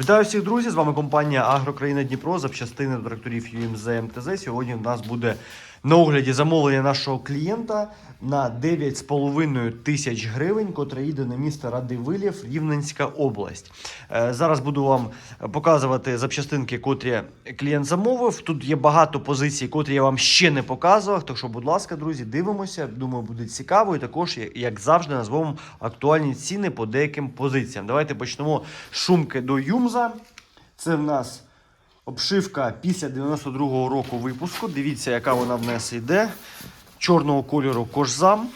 Вітаю всіх друзі! З вами компанія Агрокраїна Дніпро, запчастини до тракторів ЮМЗ МТЗ. Сьогодні в нас буде на огляді замовлення нашого клієнта на 9,5 тисяч гривень, котра їде на місто Радивилів, Рівненська область. Е, Зараз буду вам показувати запчастинки, котрі клієнт замовив. Тут є багато позицій, котрі я вам ще не показував. Так що, будь ласка, друзі, дивимося. Думаю, буде цікаво. І також, як завжди, назвемо актуальні ціни по деяким позиціям. Давайте почнемо шумки до Юмза. Це в нас обшивка після 92-го року випуску. Дивіться, яка вона в нас йде. Чорного кольору кожзам.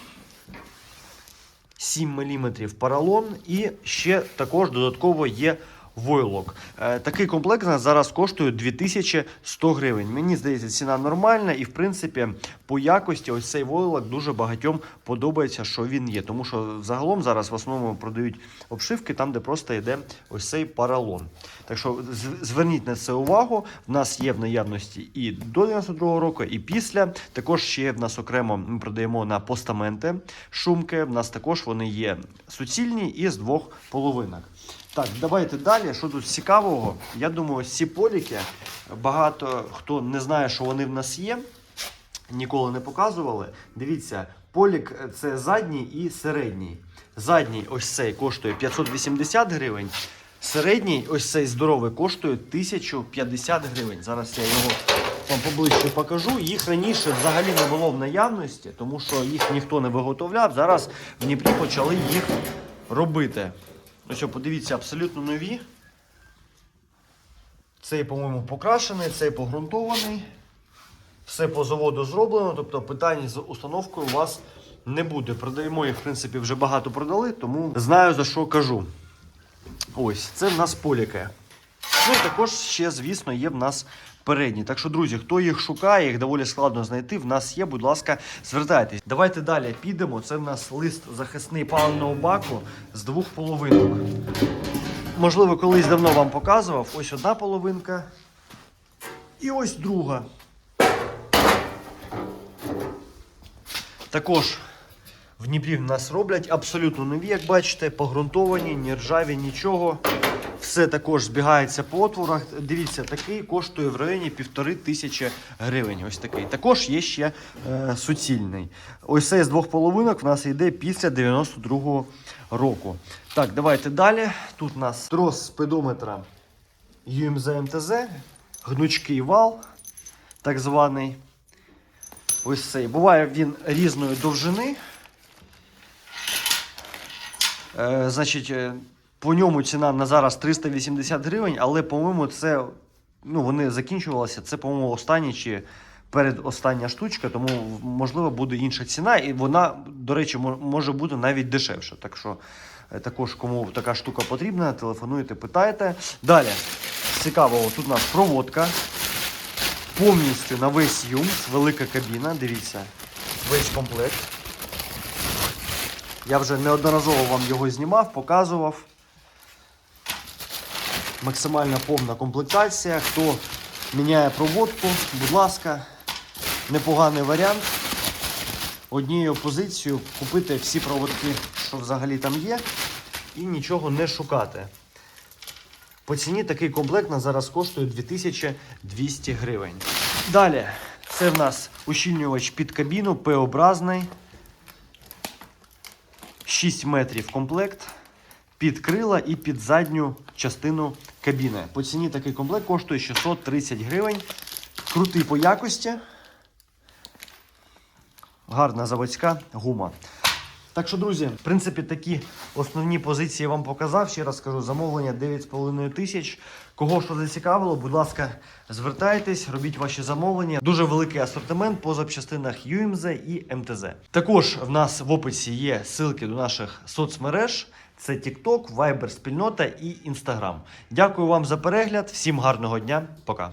7 мм поролон і ще також додатково є войлок. Е, такий комплект зараз коштує 2100 гривень. Мені здається, ціна нормальна, і в принципі по якості ось цей войлок дуже багатьом подобається, що він є. Тому що загалом зараз в основному продають обшивки там, де просто йде ось цей поролон. Так що зверніть на це увагу. В нас є в наявності і до 92-го року, і після. Також ще в нас окремо ми продаємо на постаменти шумки. В нас також вони є суцільні і з двох половинок. Так, давайте далі. Що тут цікавого? Я думаю, ці поліки багато хто не знає, що вони в нас є. Ніколи не показували. Дивіться, полік це задній і середній. Задній ось цей коштує 580 гривень. Середній, ось цей здоровий, коштує 1050 гривень. Зараз я його вам поближче покажу. Їх раніше взагалі не було в наявності, тому що їх ніхто не виготовляв. Зараз в Дніпрі почали їх робити. Ну що, подивіться, абсолютно нові. Цей, по-моєму, покрашений, цей погрунтований. Все по заводу зроблено, тобто питань з установкою у вас не буде. Продаємо їх, в принципі, вже багато продали, тому знаю за що кажу. Ось, це в нас поліки. Ну і також ще, звісно, є в нас передні. Так що, друзі, хто їх шукає, їх доволі складно знайти. В нас є, будь ласка, звертайтесь. Давайте далі підемо. Це в нас лист захисний паливного баку з двох половинок. Можливо, колись давно вам показував. Ось одна половинка. І ось друга. Також в Дніпрі в нас роблять абсолютно нові, як бачите, погрунтовані, ні ржаві, нічого. Все також збігається по отворах. Дивіться, такий коштує в районі півтори тисячі гривень. Ось такий. Також є ще е, суцільний. Ось цей з двох половинок в нас йде після 92-го року. Так, давайте далі. Тут у нас трос спидометра UMZ МТЗ, гнучкий вал, так званий. Ось цей. Буває він різної довжини. Е, значить, е, по ньому ціна на зараз 380 гривень, але, по-моєму, це ну, вони закінчувалися. Це, по-моєму, остання чи передостання штучка, тому можливо буде інша ціна, і вона, до речі, може бути навіть дешевша. Так що е, також, кому така штука потрібна, телефонуйте, питайте. Далі, цікавого, тут у нас проводка. Повністю на весь юмс, велика кабіна, дивіться, весь комплект. Я вже неодноразово вам його знімав, показував. Максимально повна комплектація. Хто міняє проводку, будь ласка, непоганий варіант. Однією позицією купити всі проводки, що взагалі там є, і нічого не шукати. По ціні такий комплект на зараз коштує 2200 гривень. Далі, це в нас ущільнювач під кабіну, П-образний. 6 метрів комплект під крила і під задню частину кабіни. По ціні такий комплект коштує 630 гривень. Крутий по якості. Гарна заводська гума. Так що, друзі, в принципі, такі основні позиції я вам показав. Ще раз скажу, замовлення 9,5 тисяч. Кого що зацікавило, будь ласка, звертайтесь, робіть ваші замовлення. Дуже великий асортимент по запчастинах UMZ і МТЗ. Також в нас в описі є ссылки до наших соцмереж. Це TikTok, Viber, спільнота і Instagram. Дякую вам за перегляд. Всім гарного дня. Пока.